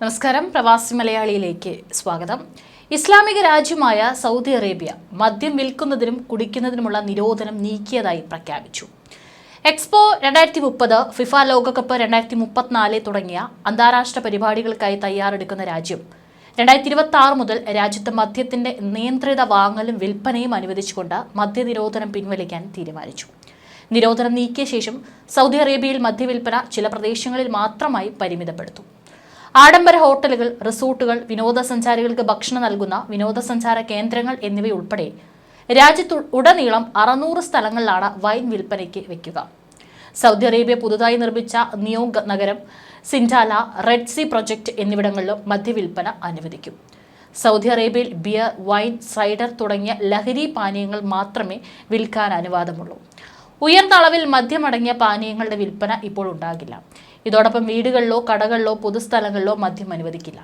നമസ്കാരം. പ്രവാസി മലയാളിയിലേക്ക് സ്വാഗതം. ഇസ്ലാമിക രാജ്യമായ സൗദി അറേബ്യ മദ്യം വിൽക്കുന്നതിനും കുടിക്കുന്നതിനുമുള്ള നിരോധനം നീക്കിയതായി പ്രഖ്യാപിച്ചു. എക്സ്പോ രണ്ടായിരത്തി മുപ്പത് ഫിഫ ലോകകപ്പ് രണ്ടായിരത്തി മുപ്പത്തിനാല് തുടങ്ങിയ അന്താരാഷ്ട്ര പരിപാടികൾക്കായി തയ്യാറെടുക്കുന്ന രാജ്യം രണ്ടായിരത്തി ഇരുപത്തി ആറ് മുതൽ രാജ്യത്ത് മദ്യത്തിന്റെ നിയന്ത്രിത വാങ്ങലും വിൽപ്പനയും അനുവദിച്ചുകൊണ്ട് മദ്യനിരോധനം പിൻവലിക്കാൻ തീരുമാനിച്ചു. നിരോധനം നീക്കിയ ശേഷം സൗദി അറേബ്യയിൽ മദ്യവിൽപ്പന ചില പ്രദേശങ്ങളിൽ മാത്രമായി പരിമിതപ്പെടുത്തും. ആഡംബര ഹോട്ടലുകൾ റിസോർട്ടുകൾ വിനോദസഞ്ചാരികൾക്ക് ഭക്ഷണം നൽകുന്ന വിനോദസഞ്ചാര കേന്ദ്രങ്ങൾ എന്നിവയുൾപ്പെടെ രാജ്യത്തു ഉടനീളം അറുന്നൂറ് സ്ഥലങ്ങളിലാണ് വൈൻ വിൽപ്പനയ്ക്ക് വെക്കുക. സൗദി അറേബ്യ പുതുതായി നിർമ്മിച്ച നിയോഗ് നഗരം സിൻഡാല റെഡ് സി പ്രൊജക്ട് എന്നിവിടങ്ങളിലും മദ്യവിൽപ്പന അനുവദിക്കും. സൗദി അറേബ്യയിൽ ബിയർ വൈൻ സൈഡർ തുടങ്ങിയ ലഹരി പാനീയങ്ങൾ മാത്രമേ വിൽക്കാൻ അനുവാദമുള്ളൂ. ഉയർന്ന അളവിൽ മദ്യമടങ്ങിയ പാനീയങ്ങളുടെ വിൽപ്പന ഇപ്പോൾ ഉണ്ടാകില്ല. ഇതോടൊപ്പം വീടുകളിലോ കടകളിലോ പൊതുസ്ഥലങ്ങളിലോ മദ്യം അനുവദിക്കില്ല.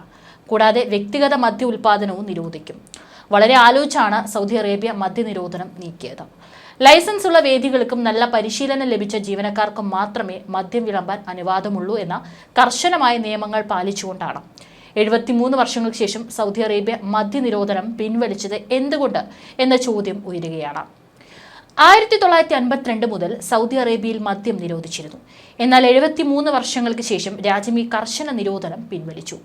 കൂടാതെ വ്യക്തിഗത മദ്യ ഉൽപ്പാദനവും നിരോധിക്കും. വളരെ ആലോചിച്ചാണ് സൗദി അറേബ്യ മദ്യനിരോധനം നീക്കിയത്. ലൈസൻസ് ഉള്ള വേദികൾക്കും നല്ല പരിശീലനം ലഭിച്ച ജീവനക്കാർക്കും മാത്രമേ മദ്യം വിളമ്പാൻ അനുവാദമുള്ളൂ എന്ന കർശനമായ നിയമങ്ങൾ പാലിച്ചുകൊണ്ടാണ്. എഴുപത്തിമൂന്ന് വർഷങ്ങൾക്ക് ശേഷം സൗദി അറേബ്യ മദ്യനിരോധനം പിൻവലിച്ചത് എന്തുകൊണ്ട്? എന്ന ചോദ്യം ഉയരുകയാണ്. ആയിരത്തി തൊള്ളായിരത്തി അൻപത്തിരണ്ട് മുതൽ സൗദി അറേബ്യയിൽ മദ്യം നിരോധിച്ചിരുന്നു. എന്നാൽ എഴുപത്തി മൂന്ന് വർഷങ്ങൾക്ക് ശേഷം രാജ്യം ഈ കർശന നിരോധനം പിൻവലിച്ചു.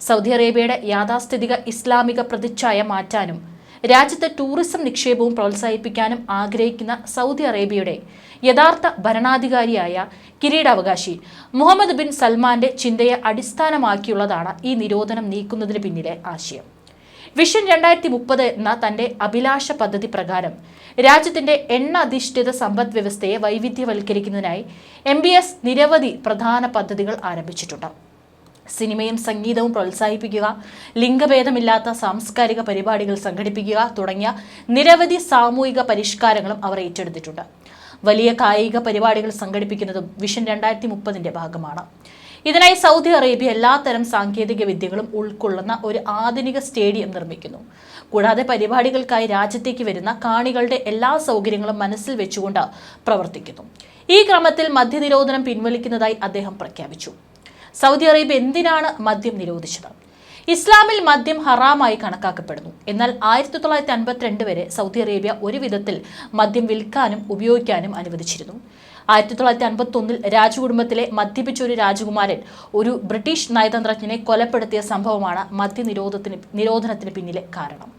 സൗദി അറേബ്യയുടെ യാഥാസ്ഥിതിക ഇസ്ലാമിക പ്രതിച്ഛായ മാറ്റാനും രാജ്യത്തെ ടൂറിസം നിക്ഷേപവും പ്രോത്സാഹിപ്പിക്കാനും ആഗ്രഹിക്കുന്ന സൗദി അറേബ്യയുടെ യഥാർത്ഥ ഭരണാധികാരിയായ കിരീടാവകാശി മുഹമ്മദ് ബിൻ സൽമാന്റെ ചിന്തയെ അടിസ്ഥാനമാക്കിയുള്ളതാണ് ഈ നിരോധനം നീക്കുന്നതിന് പിന്നിലെ ആശയം. വിഷൻ രണ്ടായിരത്തി മുപ്പത് എന്ന തന്റെ അഭിലാഷ പദ്ധതി പ്രകാരം രാജ്യത്തിന്റെ എണ്ണ അധിഷ്ഠിത സമ്പദ് വ്യവസ്ഥയെ വൈവിധ്യവൽക്കരിക്കുന്നതിനായി എം നിരവധി പ്രധാന പദ്ധതികൾ ആരംഭിച്ചിട്ടുണ്ട്. സിനിമയും സംഗീതവും പ്രോത്സാഹിപ്പിക്കുക ലിംഗഭേദമില്ലാത്ത സാംസ്കാരിക പരിപാടികൾ സംഘടിപ്പിക്കുക തുടങ്ങിയ നിരവധി സാമൂഹിക പരിഷ്കാരങ്ങളും അവർ ഏറ്റെടുത്തിട്ടുണ്ട്. വലിയ കായിക പരിപാടികൾ സംഘടിപ്പിക്കുന്നതും വിഷൻ രണ്ടായിരത്തി മുപ്പതിന്റെ ഭാഗമാണ്. ഇതിനായി സൗദി അറേബ്യ എല്ലാത്തരം സാങ്കേതിക വിദ്യകളും ഉൾക്കൊള്ളുന്ന ഒരു ആധുനിക സ്റ്റേഡിയം നിർമ്മിക്കുന്നു. കൂടാതെ പരിപാടികൾക്കായി രാജ്യത്തേക്ക് വരുന്ന കാണികളുടെ എല്ലാ സൗകര്യങ്ങളും മനസ്സിൽ വെച്ചുകൊണ്ട് പ്രവർത്തിക്കുന്നു. ഈ ക്രമത്തിൽ മദ്യനിരോധനം പിൻവലിക്കുന്നതായി അദ്ദേഹം പ്രഖ്യാപിച്ചു. സൗദി അറേബ്യ എന്തിനാണ് മദ്യം നിരോധിച്ചത്? ഇസ്ലാമിൽ മദ്യം ഹറാമായി കണക്കാക്കപ്പെടുന്നു. എന്നാൽ ആയിരത്തി തൊള്ളായിരത്തി അൻപത്തിരണ്ട് വരെ സൗദി അറേബ്യ ഒരു വിധത്തിൽ മദ്യം വിൽക്കാനും ഉപയോഗിക്കാനും അനുവദിച്ചിരുന്നു. ആയിരത്തി തൊള്ളായിരത്തി അൻപത്തി ഒന്നിൽ രാജകുടുംബത്തിലെ മദ്യപിച്ച ഒരു രാജകുമാരൻ ഒരു ബ്രിട്ടീഷ് നയതന്ത്രജ്ഞനെ കൊലപ്പെടുത്തിയ സംഭവമാണ് മദ്യനിരോധത്തിന് നിരോധനത്തിന് പിന്നിലെ കാരണം.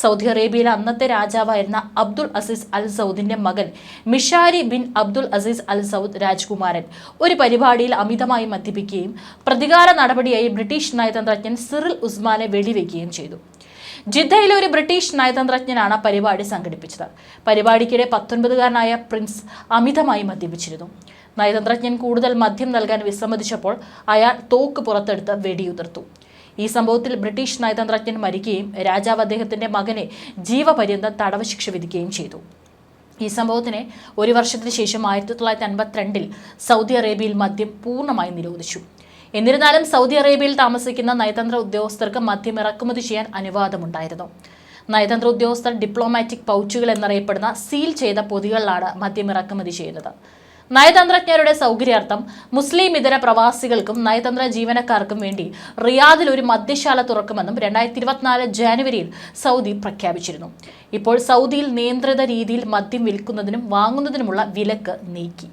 സൗദി അറേബ്യയിലെ അന്നത്തെ രാജാവായിരുന്ന അബ്ദുൾ അസീസ് അൽ സൗദിന്റെ മകൻ Mishari bin Abdul Aziz al Saud Rajkumaran ഒരു പരിപാടിയിൽ അമിതമായി മദ്യപിക്കുകയും പ്രതികാര നടപടിയായി ബ്രിട്ടീഷ് നയതന്ത്രജ്ഞൻ സിറിൽ ഉസ്മാനെ വെടിവെക്കുകയും ചെയ്തു. ജിദ്ദയിലെ ഒരു ബ്രിട്ടീഷ് നയതന്ത്രജ്ഞനാണ് പരിപാടി സംഘടിപ്പിച്ചത്. പരിപാടിക്കിടെ പത്തൊൻപതുകാരനായ പ്രിൻസ് അമിതമായി മദ്യപിച്ചിരുന്നു. നയതന്ത്രജ്ഞൻ കൂടുതൽ മദ്യം നൽകാൻ വിസമ്മതിച്ചപ്പോൾ അയാൾ തോക്ക് പുറത്തെടുത്ത് വെടിയുതിർത്തു. ഈ സംഭവത്തിൽ ബ്രിട്ടീഷ് നയതന്ത്രജ്ഞൻ മരിക്കുകയും രാജാവ് അദ്ദേഹത്തിന്റെ മകനെ ജീവപര്യന്തം തടവ് ശിക്ഷ വിധിക്കുകയും ചെയ്തു. ഈ സംഭവത്തിന് ഒരു വർഷത്തിന് ശേഷം ആയിരത്തി തൊള്ളായിരത്തി അൻപത്തിരണ്ടിൽ സൗദി അറേബ്യയിൽ മദ്യം പൂർണമായി നിരോധിച്ചു. എന്നിരുന്നാലും സൗദി അറേബ്യയിൽ താമസിക്കുന്ന നയതന്ത്ര ഉദ്യോഗസ്ഥർക്ക് മദ്യം ഇറക്കുമതി ചെയ്യാൻ അനുവാദമുണ്ടായിരുന്നു. നയതന്ത്ര ഉദ്യോഗസ്ഥർ ഡിപ്ലോമാറ്റിക് പൗച്ചുകൾ എന്നറിയപ്പെടുന്ന സീൽ ചെയ്ത പൊതികളിലാണ് മദ്യം ഇറക്കുമതി ചെയ്യുന്നത്. നയതന്ത്രജ്ഞരുടെ സൗകര്യാർത്ഥം മുസ്ലിം ഇതര പ്രവാസികൾക്കും നയതന്ത്ര ജീവനക്കാർക്കും വേണ്ടി റിയാദിൽ ഒരു മദ്യശാല തുറക്കുമെന്നും രണ്ടായിരത്തി ഇരുപത്തിനാല് ജാനുവരിയിൽ സൗദി പ്രഖ്യാപിച്ചിരുന്നു. ഇപ്പോൾ സൗദിയിൽ നിയന്ത്രിത രീതിയിൽ മദ്യം വിൽക്കുന്നതിനും വാങ്ങുന്നതിനുമുള്ള വിലക്ക് നീക്കി.